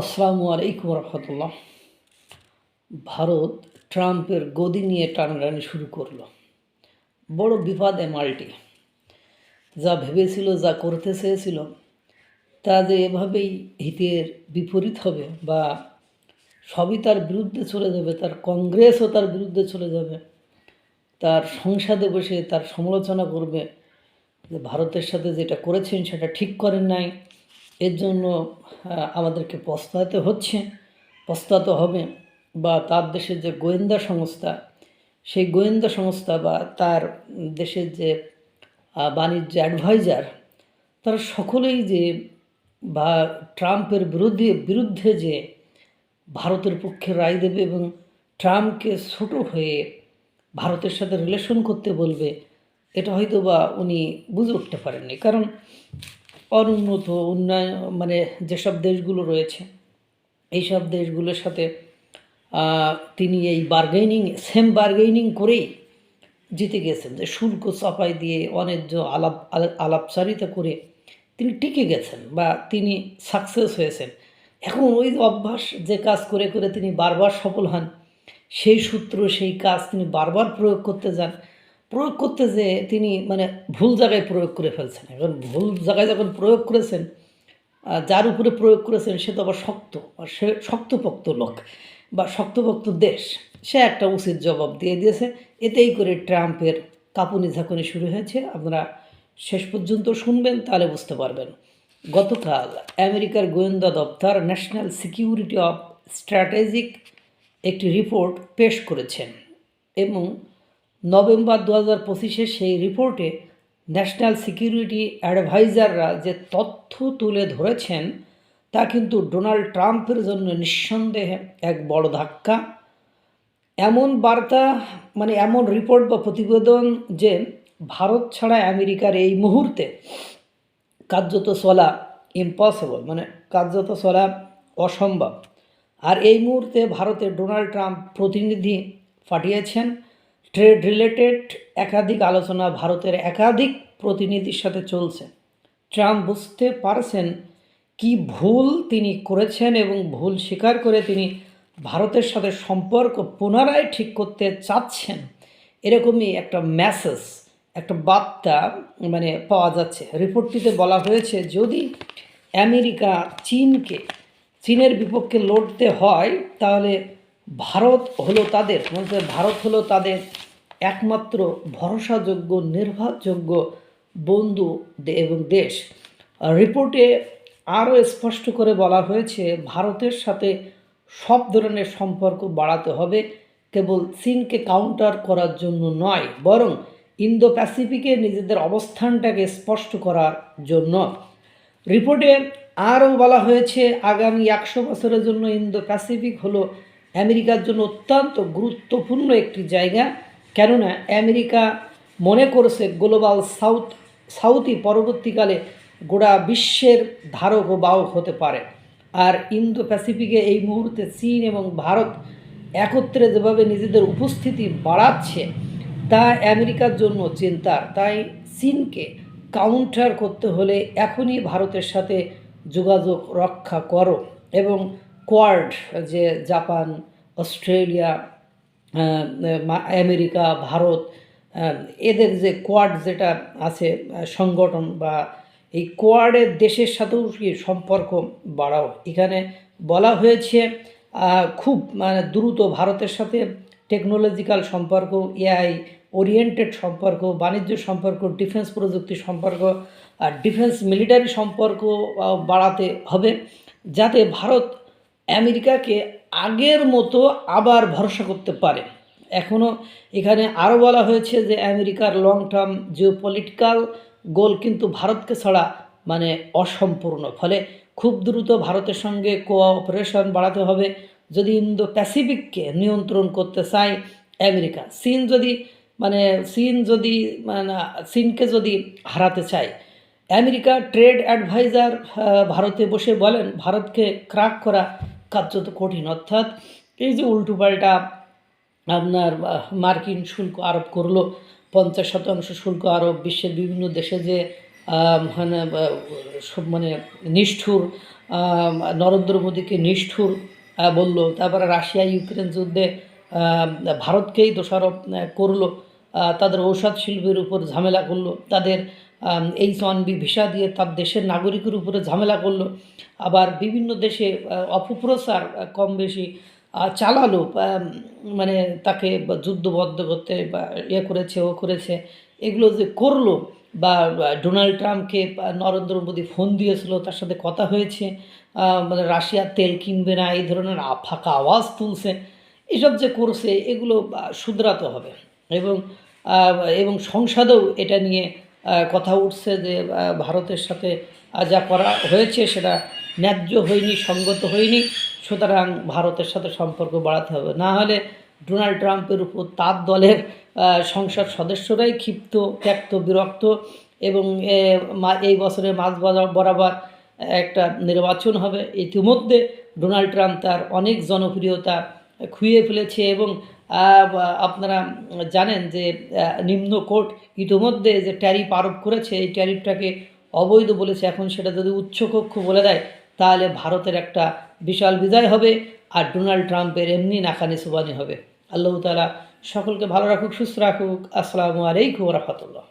আসসালামু আলাইকুম রহমতুল্লাহ। ভারত ট্রাম্পের গদি নিয়ে টানাটানি শুরু করল। বড় বিপদে মালটি। যা ভেবেছিল, যা করতে চেয়েছিল, তা যে এভাবেই হিতের বিপরীত হবে বা সবই তার বিরুদ্ধে চলে যাবে, তার কংগ্রেসও তার বিরুদ্ধে চলে যাবে, তার সংসদে বসে তার সমালোচনা করবে যে ভারতের সাথে যেটা করেছেন সেটা ঠিক করেন নাই। এর জন্য আমাদেরকে পস্তাতে হচ্ছে। পস্তাতে হবে বা তার দেশের যে গোয়েন্দা সংস্থা, সেই গোয়েন্দা সংস্থা বা তার দেশের যে বাণিজ্য অ্যাডভাইজার, তারা সকলেই যে, বা ট্রাম্পের বিরুদ্ধে বিরুদ্ধে যে ভারতের পক্ষে রায় দেবে এবং ট্রাম্পকে ছোট হয়ে ভারতের সাথে রিলেশন করতে বলবে, এটা হয়তো বা উনি বুঝে উঠতে পারেননি। কারণ অনুন্নত, উন্নয়ন মানে যেসব দেশগুলো রয়েছে, এইসব দেশগুলোর সাথে তিনি এই বার্গেনিং সেম বার্গেনিং করেই জিতে গেছেন। যে শুল্ক চাপাই দিয়ে, অন্যায্য আলাপ আলা- আলাপচারিতা করে তিনি টিকে গেছেন বা তিনি সাকসেস হয়েছেন। এখন ওই অভ্যাস যে কাজ করে করে তিনি বারবার সফল হন, সেই সূত্র, সেই কাজ তিনি বারবার প্রয়োগ করতে যান প্রয়োগ করতে যে তিনি মানে ভুল জায়গায় প্রয়োগ করে ফেলছেন। এখন ভুল জায়গায় যখন প্রয়োগ করেছেন যার উপরে প্রয়োগ করেছেন, সে তো আবার শক্ত, আর সে শক্তপোক্ত লোক বা শক্তপোক্ত দেশ। সে একটা উচিত জবাব দিয়ে দিয়েছে। এতেই করে ট্রাম্পের কাপুনি ঝাঁকুনি শুরু হয়েছে। আপনারা শেষ পর্যন্ত শুনবেন, তাহলে বুঝতে পারবেন। গতকাল আমেরিকার গোয়েন্দা দপ্তর ন্যাশনাল সিকিউরিটি অফ স্ট্র্যাটেজিক একটি রিপোর্ট পেশ করেছেন এবং নভেম্বর দু হাজার পঁচিশে সেই রিপোর্টে ন্যাশনাল সিকিউরিটি অ্যাডভাইজাররা যে তথ্য তুলে ধরেছেন, তা কিন্তু ডোনাল্ড ট্রাম্পের জন্য নিঃসন্দেহে এক বড় ধাক্কা। এমন বার্তা মানে এমন রিপোর্ট বা প্রতিবেদন যে ভারত ছাড়া আমেরিকার এই মুহূর্তে কার্যত চলা ইম্পসিবল মানে কার্যত চলা অসম্ভব। আর এই মুহূর্তে ভারতের ডোনাল্ড ট্রাম্প প্রতিনিধি পাঠিয়েছেন। ট্রেড রিলেটেড একাধিক আলোচনা ভারতের একাধিক প্রতিনিধির সাথে চলছে। ট্রাম্প বুঝতে পারছেন কি ভুল তিনি করেছেন এবং ভুল স্বীকার করে তিনি ভারতের সাথে সম্পর্ক পুনরায় ঠিক করতে চাচ্ছেন। এরকমই একটা মেসেজ একটা বার্তা মানে পাওয়া যাচ্ছে। রিপোর্টটিতে বলা হয়েছে, যদি আমেরিকা চীনকে, চীনের বিপক্ষে লড়তে হয়, তাহলে ভারত হলো তাদের ভারত হলো তাদের একমাত্র ভরসাযোগ্য, নির্ভরযোগ্য বন্ধু এবং দেশ। রিপোর্টে আরও স্পষ্ট করে বলা হয়েছে, ভারতের সাথে সব ধরনের সম্পর্ক বাড়াতে হবে, কেবল চীনকে কাউন্টার করার জন্য নয়, বরং ইন্দো প্যাসিফিকে নিজেদের অবস্থানটাকে স্পষ্ট করার জন্য। রিপোর্টে আরও বলা হয়েছে, আগামী একশো বছরের জন্য ইন্দো প্যাসিফিক হলো আমেরিকার জন্য অত্যন্ত গুরুত্বপূর্ণ একটি জায়গা। কেননা আমেরিকা মনে করছে গ্লোবাল সাউথ, সাউথই পরবর্তীকালে গোটা বিশ্বের ধারক ও বাহক হতে পারে। আর ইন্দো প্যাসিফিকে এই মুহূর্তে চীন এবং ভারত একত্রে যেভাবে নিজেদের উপস্থিতি বাড়াচ্ছে, তা আমেরিকার জন্য চিন্তার। তাই চীনকে কাউন্টার করতে হলে এখনই ভারতের সাথে যোগাযোগ রক্ষা করো এবং কোয়ার্ড যে জাপান, অস্ট্রেলিয়া আমেরিকা, ভারত এদের যে কোয়াড যেটা আছে সংগঠন বা এই কোয়াডের দেশের সাথেও কি সম্পর্ক বাড়াও? এখানে বলা হয়েছে খুব মানে দ্রুত ভারতের সাথে টেকনোলজিক্যাল সম্পর্ক এআই ওরিয়েন্টেড সম্পর্ক, বাণিজ্য সম্পর্ক ডিফেন্স প্রযুক্তি সম্পর্ক, আর ডিফেন্স মিলিটারি সম্পর্ক বাড়াতে হবে, যাতে ভারত আমেরিকাকে আগের মতো আবার ভরসা করতে পারে। এখনও এখানে আরও বলা হয়েছে যে আমেরিকার long term geo political goal কিন্তু ভারতকে ছাড়া মানে অসম্পূর্ণ। ফলে খুব দ্রুত ভারতের সঙ্গে কোঅপারেশন বাড়াতে হবে। যদি ইন্দো প্যাসিফিককে নিয়ন্ত্রণ করতে চায় আমেরিকা, চীন যদি মানে চীন যদি মানে চীনকে যদি হারাতে চায়, আমেরিকা ট্রেড অ্যাডভাইজার ভারতে বসে বলেন, ভারতকে ক্রাক করা কার্যত কঠিন। অর্থাৎ এই যে উল্টোপাল্টা আপনার মার্কিন শুল্ক আরোপ করল, পঞ্চাশ শতাংশ শুল্ক আরোপ, বিশ্বের বিভিন্ন দেশে যে মানে মানে নিষ্ঠুর নরেন্দ্র মোদীকে নিষ্ঠুর বলল। তারপরে রাশিয়া ইউক্রেন যুদ্ধে ভারতকেই দোষারোপ করল। তাদের ঔষধ শিল্পের উপর ঝামেলা করল, তাদের এইচ ওয়ান বি ভিসা দিয়ে তার দেশের নাগরিকের উপরে ঝামেলা করল। আবার বিভিন্ন দেশে অপপ্রচার কম বেশি চালালো মানে তাকে যুদ্ধবদ্ধ করতে বা ইয়ে করেছে, ও করেছে। এগুলো যে করল বা ডোনাল্ড ট্রাম্পকে নরেন্দ্র মোদী ফোন দিয়েছিল, তার সাথে কথা হয়েছে মানে রাশিয়ার তেল কিনবে না, এই ধরনের ফাঁকা আওয়াজ তুলছে। এসব যে করছে, এগুলো শুধরাতে হবে। এবং এবং সংসদেও এটা নিয়ে কথা উঠছে যে ভারতের সাথে যা করা হয়েছে সেটা ন্যায্য হয়নি, সঙ্গত হয়নি, সুতরাং ভারতের সাথে সম্পর্ক বাড়াতে হবে। না হলে ডোনাল্ড ট্রাম্পের উপর তার দলের সংসদ সদস্যরাই ক্ষিপ্ত, ত্যক্ত, বিরক্ত এবং এই বছরের মাঝ বরা- বরাবর একটা নির্বাচন হবে। ইতিমধ্যে ডোনাল্ড ট্রাম্প তার অনেক জনপ্রিয়তা খুইয়ে ফেলেছে এবং আপনারা জানেন যে নিম্ন কোর্ট ইতিমধ্যে যে ট্যারিফ আরোপ করেছে, এই ট্যারিফটাকে অবৈধ বলেছে। এখন সেটা যদি উচ্চকক্ষ বলে দেয়, তাহলে ভারতের একটা বিশাল বিজয় হবে আর ডোনাল্ড ট্রাম্পের এমনি নাকানি সুবানি হবে। আল্লাহ তালা সকলকে ভালো রাখুক, সুস্থ রাখুক। আসসালামু আলাইকুম রহমতুল্লাহ।